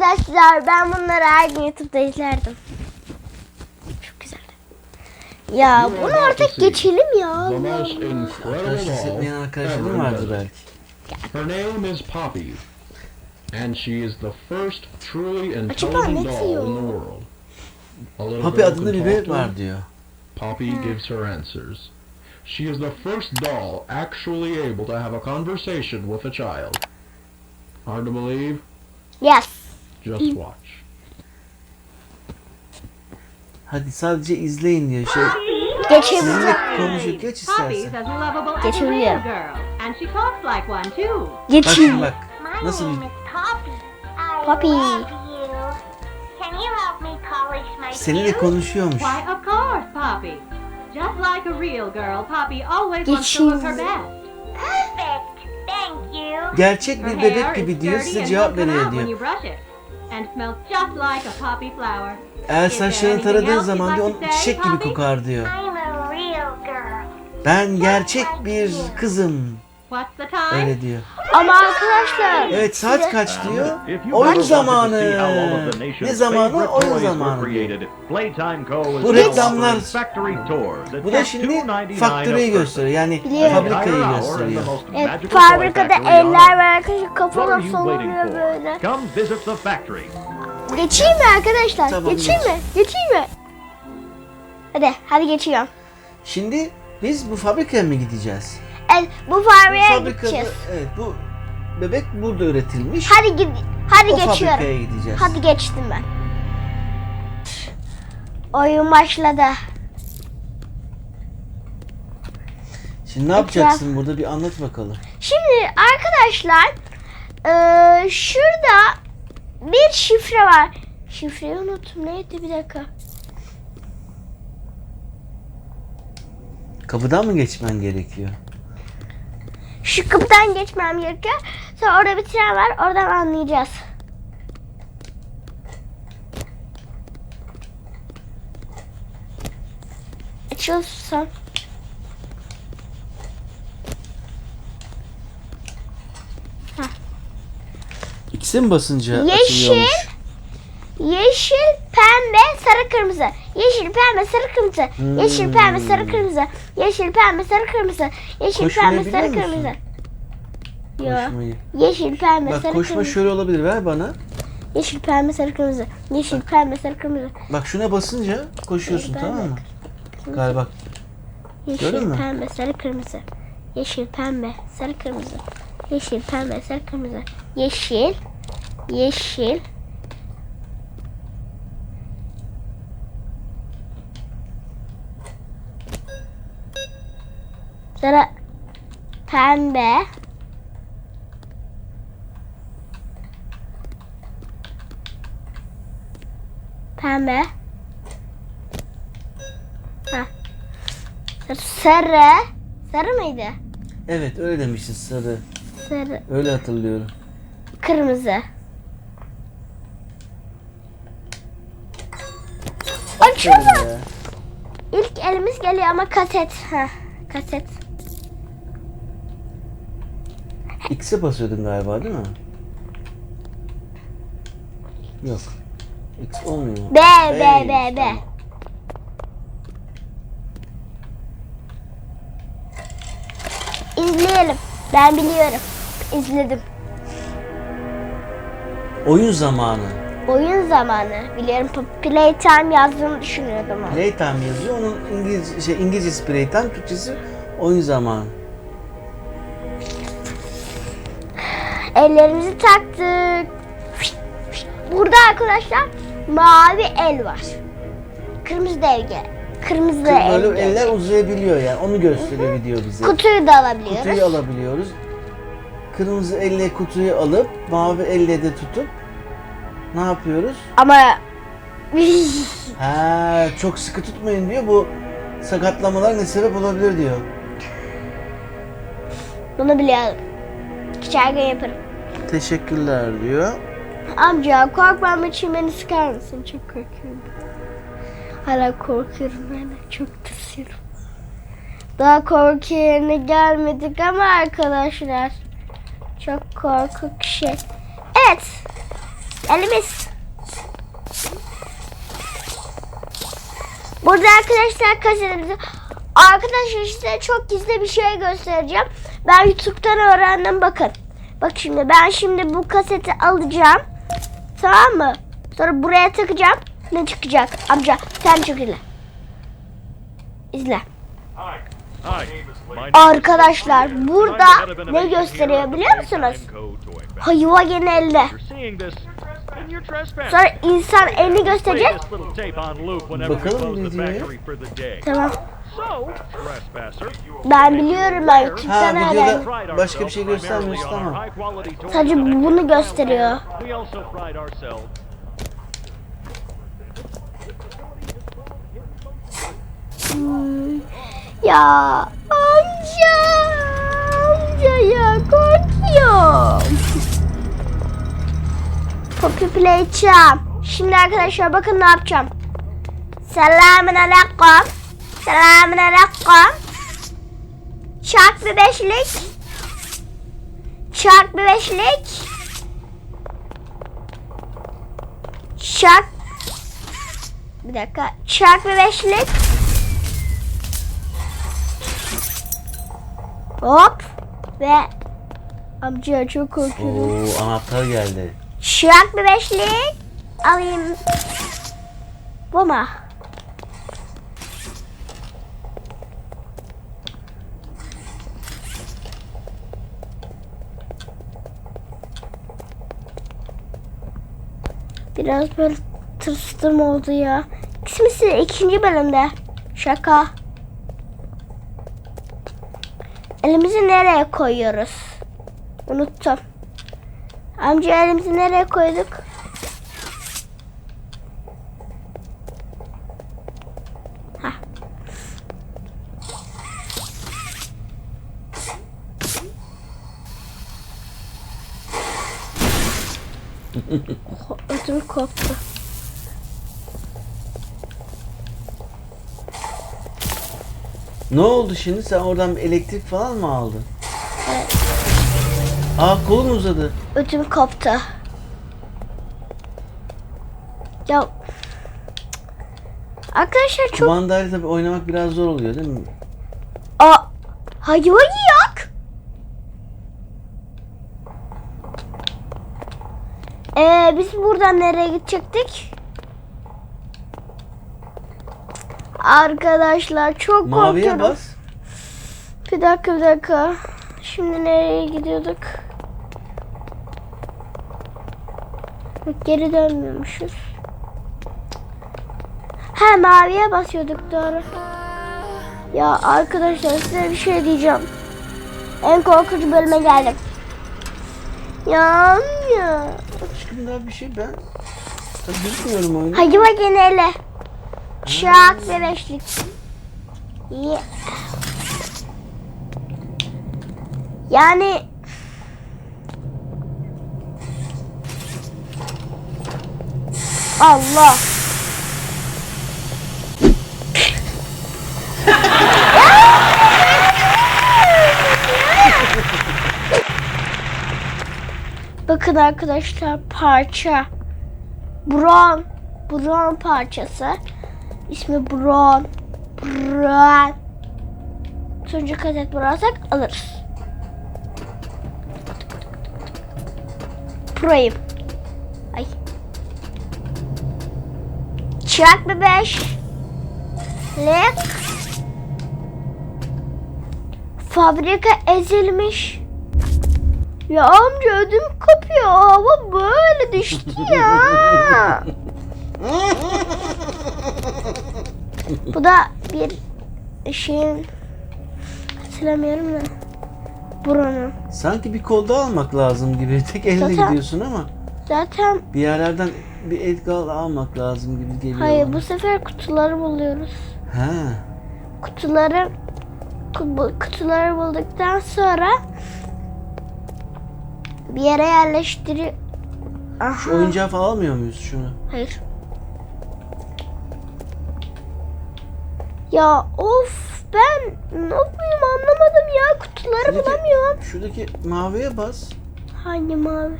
Arkadaşlar ben bunları her gün YouTube'da izlerdim. Çok güzeldi. Ya bunu artık geçelim ya. Arkadaş hissetmeyen vardır invented. belki. Her name is Poppy, and she is the first truly intelligent doll in the world. Girl adında bir bebek var diyor. Poppy gives her answers. She is the first doll actually able to have a conversation with a child. Hard to believe? Yes. Just watch. Hadi sadece izleyin diyor. Şey, Geçelim. sizinle konuşuyor. Geç Poppy's istersen. as lovable a ya. girl, and she talks like one too. Bak şimdi bak. My Nasıl name is Poppy. I Poppy. love you. Can you help me polish my Seninle shoes? konuşuyormuş. Why, of course, Poppy. Just like a real girl, Poppy always wants to look her best. Perfect. Thank you. Gerçek Her bir hair bebek is gibi diyor. Size and cevap won't come veriyor out when diyor. you brush it, and smells just like a poppy flower. Eğer saçlarını taradığın zaman diyor onun çiçek gibi kokar diyor. I'm a real girl. Ben gerçek bir kızım. What's the time? Öyle diyor. Ama arkadaşlar. Evet saat kaç diyor? Oyun zamanı. Ne zamanı? Oyun zamanı. diyor. Bu reklamlar- Bu da şimdi $2.99 faktörüyü a person. gösteriyor. Yani Biliyorum. fabrikayı gösteriyor. Evet, fabrikada eller var arkadaşlar. What Kafalar sallanıyor böyle. Come visit the factory. Geçeyim mi arkadaşlar? Tamam, geçeyim geç. mi? Geçeyim mi? Hadi, hadi geçiyorum. Şimdi biz bu fabrikaya mı gideceğiz? Evet, bu Bu fabrikaya fabrikada, gideceğiz. evet bu bebek burada üretilmiş. Hadi gid hadi o geçiyorum. fabrikaya gideceğiz. Hadi geçtim ben. Oyun başladı. Şimdi ne yapacaksın burada bir anlat bakalım. Şimdi arkadaşlar eee, şurada bir şifre var. Şifreyi unuttum. Neydi bir dakika. Kapıdan mı geçmen gerekiyor? Şu kapıdan geçmem gerekiyor. Sonra orada bir tren var. Oradan anlayacağız. Açılsın. İkisi mi basınca Yeşil, açılıyormuş? Yeşil, pembe, sarı, kırmızı. Yeşil, pembe, sarı, kırmızı. Yeşil, Hmm. pembe, sarı, kırmızı. Yeşil, pembe, sarı, kırmızı. Yeşil, Koşmayı pembe, sarı, musun? kırmızı. Koşmayı. Yeşil, pembe, Bak sarı, koşma kırmızı. şöyle olabilir ver bana. Yeşil, pembe, sarı, kırmızı. Yeşil, pembe, sarı, kırmızı. Bak şuna basınca koşuyorsun Ben tamam mı? bak. Galiba Yeşil, Gördün pembe, sarı, kırmızı. Yeşil, pembe, sarı, kırmızı. Yeşil, pembe, sarı, kırmızı. Yeşil, yeşil. Sarı, pembe. Pembe. Ha. Sarı. Sarı. Mıydı? evet öyle demiştin sarı. Sarı. Öyle hatırlıyorum. Kırmızı. Ya. İlk elimiz geliyor ama kaset. Ha, kaset. X'e basıyordun galiba değil mi? Yok. X olmuyor. B, B, B, B. tamam. İzleyelim. Ben biliyorum. İzledim. Oyun zamanı. Oyun zamanı. Biliyorum Playtime yazdığını düşünüyordum. Playtime yazıyor. Onun İngiliz şey İngilizcesi Playtime, Türkçesi oyun zamanı. Ellerimizi taktık. Burada arkadaşlar mavi el var. Kırmızı gel. Kırmızı el. Böyle eller uzayabiliyor yani. Onu gösteriyor video bize. Kutuyu da alabiliyoruz. Kutuyu alabiliyoruz. Kırmızı elle kutuyu alıp mavi elle de tutup ne yapıyoruz? Ama Ha çok sıkı tutmayın diyor. Bu sakatlamalar ne sebep olabilir diyor. Bunu biliyorum. Geçerken yaparım. Teşekkürler diyor. Amca korkmam için beni sıkar mısın? Çok korkuyorum. Hala korkuyorum ben. Çok tırsıyorum. Daha korku yerine gelmedik ama arkadaşlar. Çok korkuk şey. Evet. Elimiz. Burada arkadaşlar kasetimizi Arkadaşlar size çok gizli bir şey göstereceğim. Ben YouTube'dan öğrendim bakın. Bak şimdi ben şimdi bu kaseti alacağım. Tamam mı? Sonra buraya takacağım. Ne çıkacak? Amca sen çok izle. İzle. Arkadaşlar burada ne gösteriyor biliyor musunuz? Hayva trespassing. Sonra insan elini gösterecek. Bakalım day. Tamam. Ben biliyorum ben Ha, pride Başka bir şey göstermiyoruz, tamam. Sadece bunu gösteriyor. Hmm. Ya amca amca ya korkuyorum. Poppy play çam. Şimdi arkadaşlar bakın ne yapacağım. Selamun aleyküm. Selamun aleyküm. Çark bir beşlik. Çark bir beşlik. Çark. Bir dakika. Çark bir beşlik. Hop. Ve amca çok korkuyorum. Oo anahtar geldi. Şırak bir beşlik alayım. Bu mu? Biraz böyle tırstım oldu ya. İkisi ikinci bölümde. Şaka. Elimizi nereye koyuyoruz? Unuttum. Amca elimizi nereye koyduk? Ödüm koptu. Ne oldu şimdi? Sen oradan elektrik falan mı aldın? Aa kolun uzadı. Ödüm koptu. Ya Arkadaşlar çok Kumandayla tabii oynamak biraz zor oluyor değil mi? Aa, hayvan yok. Ee, biz buradan nereye gidecektik? Arkadaşlar çok Maviye korkuyorum. bas. Bir dakika bir dakika. Şimdi nereye gidiyorduk? Geri dönmüyormuşuz. Ha maviye basıyorduk doğru. Ya arkadaşlar size bir şey diyeceğim. En korkucu bölüme geldim. Ya ya. Aşkım daha bir şey ben... Tabii bilmiyorum oyunu. Hadi bak genele. Şak ve beşlik. Yani Allah. Bakın arkadaşlar parça. Brown. Brown parçası. İsmi Brown. Brown. Turuncu kaset bulursak alırız. Pro'yum. Ay. Çırak bebeş. Lek. Fabrika ezilmiş. Ya amca ödüm kopuyor. Hava böyle düştü ya. Bu da bir şeyin hatırlamıyorum da. Buranın. Sanki bir kolda almak lazım gibi. Tek elle Zaten- gidiyorsun ama Zaten bir yerlerden bir el kal almak lazım gibi geliyor. hayır bana. bu sefer kutuları buluyoruz. Ha. Kutuları kutuları bulduktan sonra bir yere yerleştiri... Aha. Şu oyuncağı falan almıyor muyuz şunu? Hayır. Ya of ben ne yapayım anlamadım ya kutuları Şuradaki- bulamıyorum. Şuradaki maviye bas. Hangi mavi?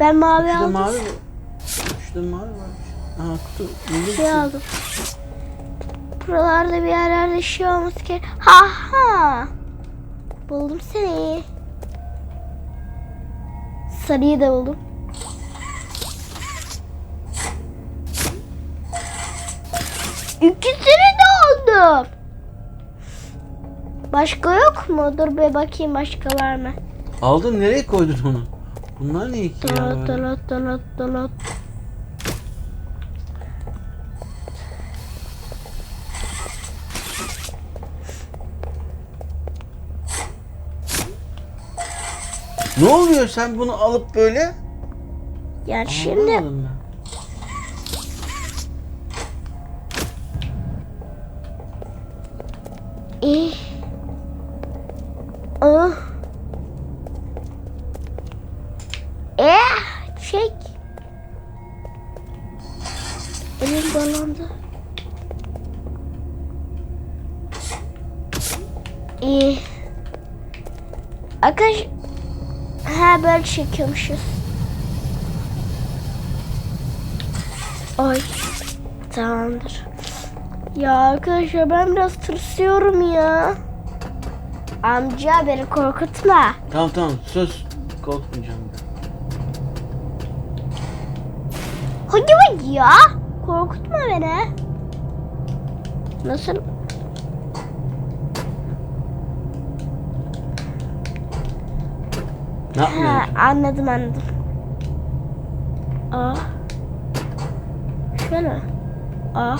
Ben mavi Şurada aldım. mavi var. Şurada mavi varmış. Aha kutu. Şey kutu. aldım. Buralarda bir yerlerde şey olması gerek. Ha ha. Buldum seni. Sarıyı da buldum. İkisini de aldım. Başka yok mu? Dur bir bakayım başka var mı? Aldın nereye koydun onu? Bunlar ne ki ya? Dolat dolat dolat dolat. Ne oluyor sen bunu alıp böyle? Yani şimdi Anlamadım ben. İyi. Çekiyormuşuz. Ay. Tamamdır. Ya arkadaşlar ben biraz tırsıyorum ya. Amca beni korkutma. Tamam tamam söz. Korkmayacağım ben. Hadi hadi ya. Korkutma beni. Nasıl? Ne Ha, yapmıyorsun? anladım anladım. Aa. Şöyle. Aa.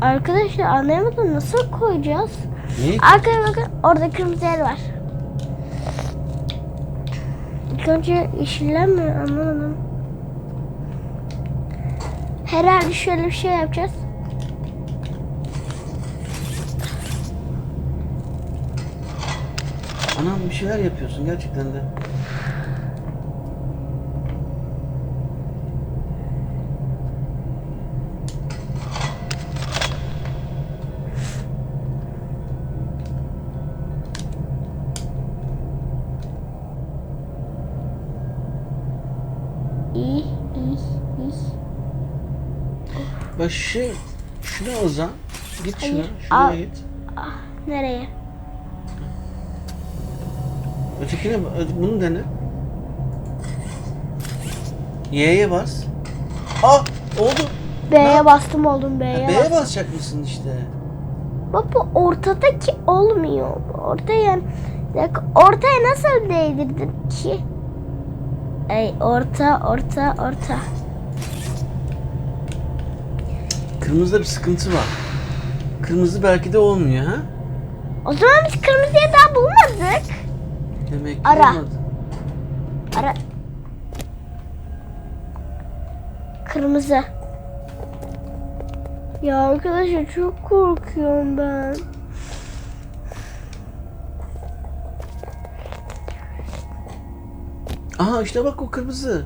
Arkadaşlar anlayamadım nasıl koyacağız? Neyi? Arkaya bakın orada kırmızı yer var. İlk önce yeşiller mi anlamadım. Herhalde şöyle bir şey yapacağız. Anam bir şeyler yapıyorsun gerçekten de. Şu şunu alacağım. Git şuna. Şuraya git. Ah, nereye? Ötekine bak, bunu dene. Y'ye bas. Ah oldu. B'ye Ne? bastım oldum B'ye. B'ye bastım. basacak mısın işte? Bak bu ortadaki olmuyor. Ortaya, dakika, ortaya nasıl değdirdin ki? Ey orta, orta, orta. Kırmızıda bir sıkıntı var. Kırmızı belki de olmuyor ha? O zaman biz kırmızıya daha bulmadık. Demek ki Ara. olmadı. Ara. Kırmızı. Ya arkadaşlar çok korkuyorum ben. Aha işte bak o kırmızı.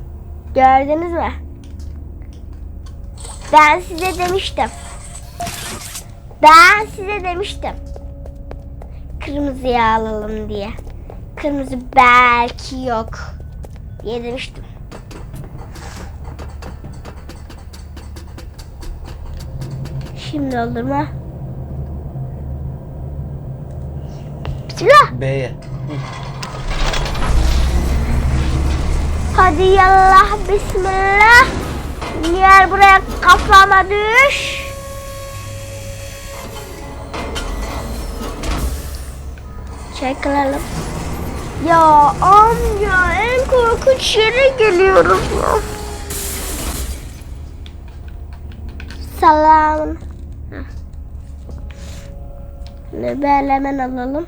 Gördünüz mü? Ben size demiştim. Ben size demiştim. Kırmızıyı alalım diye. Kırmızı belki yok diye demiştim. Şimdi olur mu? Bismillah. B'ye. Hadi yallah bismillah. Gel buraya kafama düş. Çekilelim. Ya amca en korkunç yere geliyorum ya. Selam. Ne böyle hemen alalım.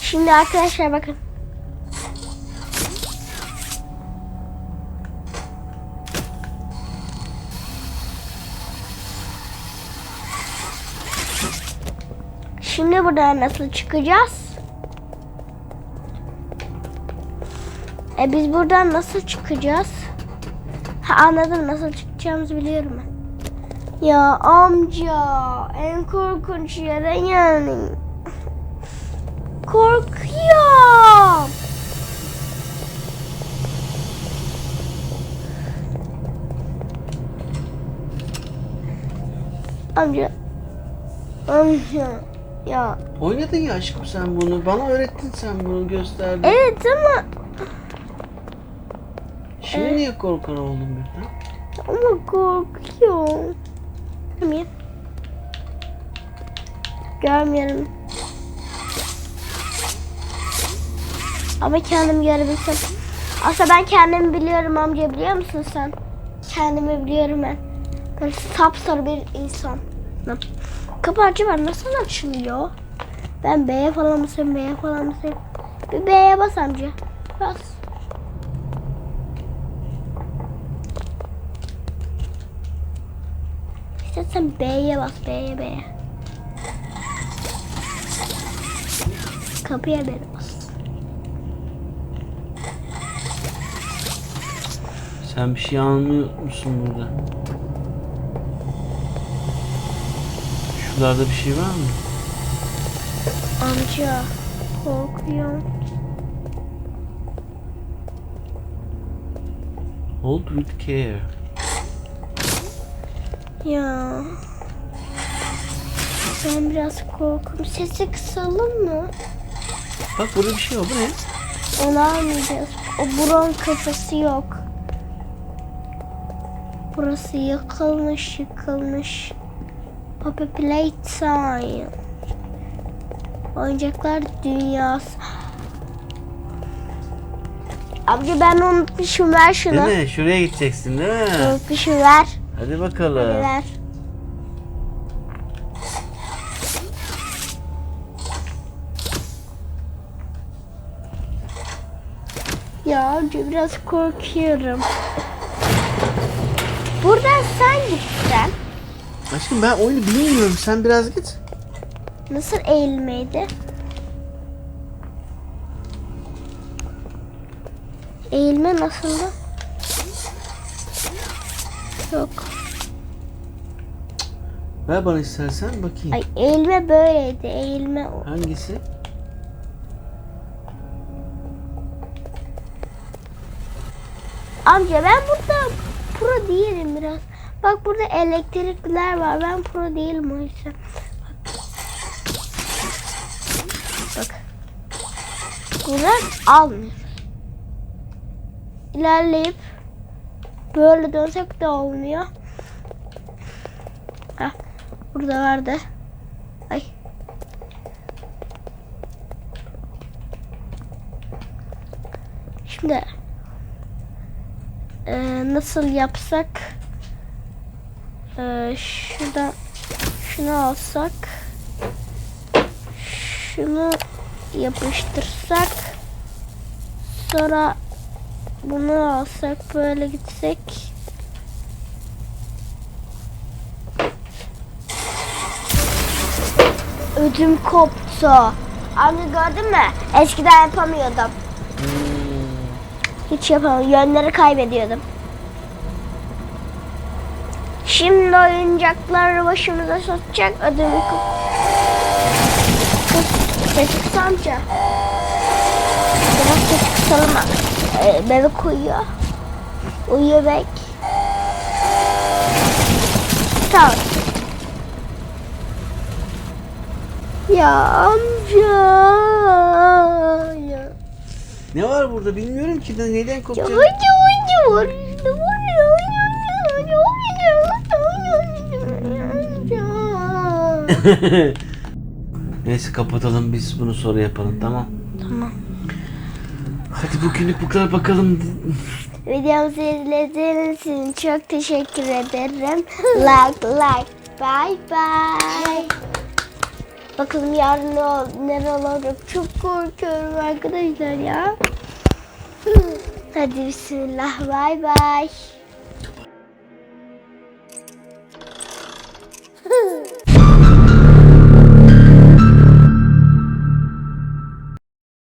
Şimdi arkadaşlar bakın. Şimdi buradan nasıl çıkacağız? E biz buradan nasıl çıkacağız? Ha anladım nasıl çıkacağımızı biliyorum ben. Ya amca en korkunç yere yani. Korkuyorum. Amca. Amca. Ya Oynadın ya aşkım sen bunu. Bana öğrettin sen bunu gösterdin. evet ama Şimdi niye korkan oldun birden? ama korkuyorum. Görmeyeyim. Görmüyorum. Ama kendim görebilsem. Aslında ben kendimi biliyorum amca biliyor musun sen? Kendimi biliyorum ben. Ben sapsarı bir insan. Kapı acaba nasıl açılıyor? Ben B'ye falan mısın B'ye falan mısın? Bir B'ye bas amca. Bas. İşte sen B'ye bas B'ye B'ye. Kapıya B'ye bas. Sen bir şey anlıyor musun burada? Şuralarda bir şey var mı? Amca korkuyorum. Hold with care. Ya. Ben biraz korkuyorum. Sesi kısalım mı? Bak burada bir şey var. Bu ne? Onu almayacağız. O buron kafası yok. Burası yıkılmış yıkılmış. Poppy Playtime. Oyuncaklar dünyası. Amca ben unutmuşum ver şunu. Değil mi? Şuraya gideceksin değil mi? Unutmuşum ver. Hadi Hadi bakalım. ver. Ya biraz korkuyorum. Buradan sen gitsen Aşkım ben oyunu bilmiyorum. Sen biraz git. nasıl eğilmeydi? Eğilme nasıldı? Yok. Ver bana istersen bakayım. Ay eğilme böyleydi. Eğilme o. Hangisi? Amca ben burada pro değilim biraz. Bak burada elektrikler var. Ben pro değilim o yüzden. Bak. Buradan almıyoruz. İlerleyip böyle dönsek de olmuyor. Heh, burada vardı. Ay. Şimdi Ee, nasıl yapsak ee, şurada şunu alsak şunu yapıştırsak sonra bunu alsak böyle gitsek ödüm koptu. Amca gördün mü? Eskiden yapamıyordum. Hiç yapamam. Yönleri kaybediyordum. Şimdi oyuncakları başımıza satacak ödümü kısa amca. Biraz sesi kısalım. Ee, bebek uyuyor. Uyuyor bek. Tamam. Ya amca. Ya. Ne var burada bilmiyorum ki. de Neden kopacak? Neyse kapatalım biz bunu sonra yapalım tamam. Tamam. Hadi bugünlük bu kadar bakalım. Videomuzu izlediğiniz için çok teşekkür ederim. like like. Bye bye. Bakalım yarın ne, neler olacak. Çok korkuyorum arkadaşlar ya. Hadi bismillah. Bye bye.